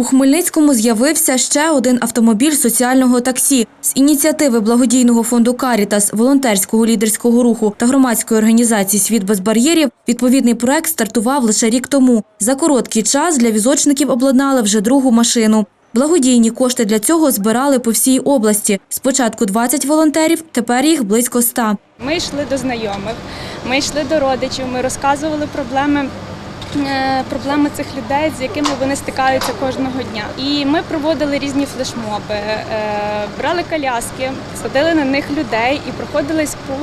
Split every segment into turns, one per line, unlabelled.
У Хмельницькому з'явився ще один автомобіль соціального таксі. З ініціативи благодійного фонду Карітас, волонтерського лідерського руху та громадської організації Світ без бар'єрів відповідний проект стартував лише рік тому. За короткий час для візочників обладнали вже другу машину. Благодійні кошти для цього збирали по всій області. Спочатку 20 волонтерів, тепер їх близько 100.
Ми йшли до знайомих, ми йшли до родичів, ми розказували проблеми. Е, Проблеми цих людей, з якими вони стикаються кожного дня. І ми проводили різні флешмоби, е, брали коляски, садили на них людей і проходились по,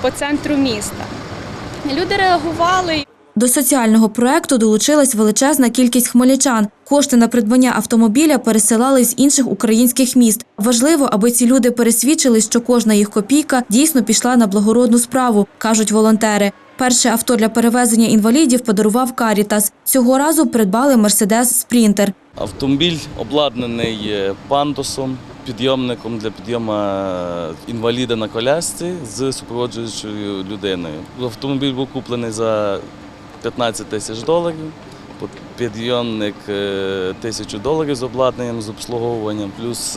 по центру міста. Люди реагували.
До соціального проекту долучилась величезна кількість хмельничан. Кошти на придбання автомобіля пересилали з інших українських міст. Важливо, аби ці люди пересвідчили, що кожна їх копійка дійсно пішла на благородну справу, кажуть волонтери. Перше авто для перевезення інвалідів подарував Карітас. Цього разу придбали Мерседес Спрінтер.
Автомобіль обладнаний е, пандусом, підйомником для підйому е, інваліда на колясці з супроводжуючою людиною. Автомобіль був куплений за 15 тисяч доларів. Підйомник е, тисячу доларів з обладнанням, з обслуговуванням, плюс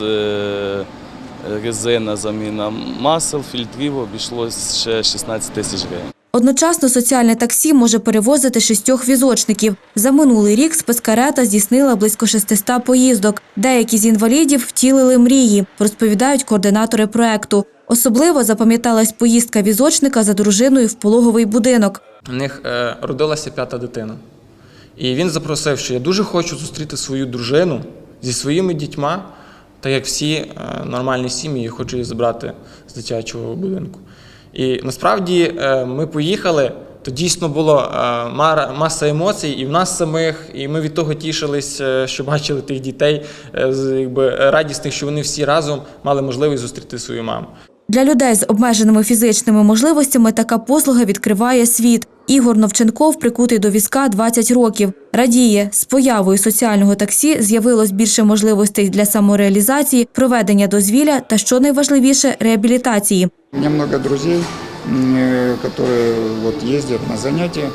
резина, заміна масел, фільтрів обійшлось ще 16 тисяч гривень.
Одночасно соціальне таксі може перевозити шістьох візочників. За минулий рік спецкарета здійснила близько 600 поїздок. Деякі з інвалідів втілили мрії, розповідають координатори проекту. Особливо запам'яталась поїздка візочника за дружиною в пологовий будинок.
У них е, родилася п'ята дитина. І він запросив, що я дуже хочу зустріти свою дружину зі своїми дітьма, так як всі е, нормальні сім'ї, хочу її забрати з дитячого будинку. І насправді е, ми поїхали, то дійсно було е, маса емоцій і в нас самих, і ми від того тішились, е, що бачили тих дітей, якби радісних, що вони всі разом мали можливість зустріти свою маму.
Для людей з обмеженими фізичними можливостями така послуга відкриває світ. Ігор Новченков прикутий до візка 20 років Радіє, з появою соціального таксі з'явилось більше можливостей для самореалізації, проведення дозвілля та, що найважливіше, реабілітації.
У меня много друзей, м, э, которые вот ездят на занятия.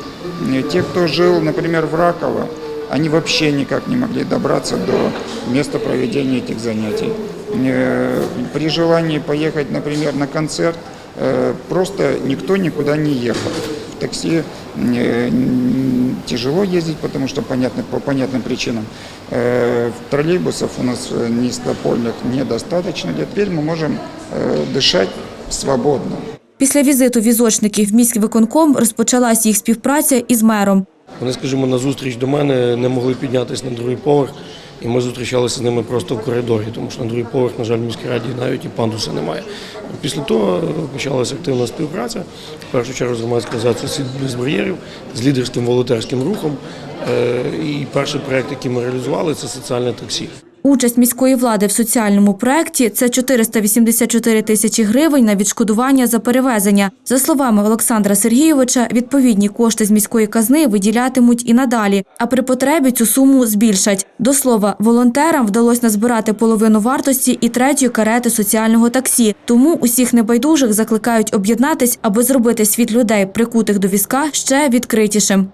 Э, Те, кто жил, например, в Раково, они вообще никак не могли добраться до места проведения этих занятий. Э, При желании поехать, например, на концерт, э, просто никто никуда не ехал. В такси э, м, тяжело ездить, потому что понятно, по понятным причинам. Э, В троллейбусов у нас э, низкопольных недостаточно. Теперь мы можем э, дышать свободно.
Після візиту візочників в міськвиконком розпочалась їх співпраця із мером.
Вони, скажімо, на зустріч до мене не могли піднятися на другий поверх, і ми зустрічалися з ними просто в коридорі, тому що на другий поверх, на жаль, в міській раді навіть і пандуса немає. Після того е, почалася активна співпраця, в першу чергу з громадською організацією «Світ без бар'єрів, з лідерським волонтерським рухом. Е, І перший проект, який ми реалізували, це соціальне таксі.
Участь міської влади в соціальному проєкті – це 484 тисячі гривень на відшкодування за перевезення. За словами Олександра Сергійовича, відповідні кошти з міської казни виділятимуть і надалі, а при потребі цю суму збільшать. До слова, волонтерам вдалося назбирати половину вартості і третьої карети соціального таксі. Тому усіх небайдужих закликають об'єднатись, аби зробити світ людей, прикутих до візка, ще відкритішим.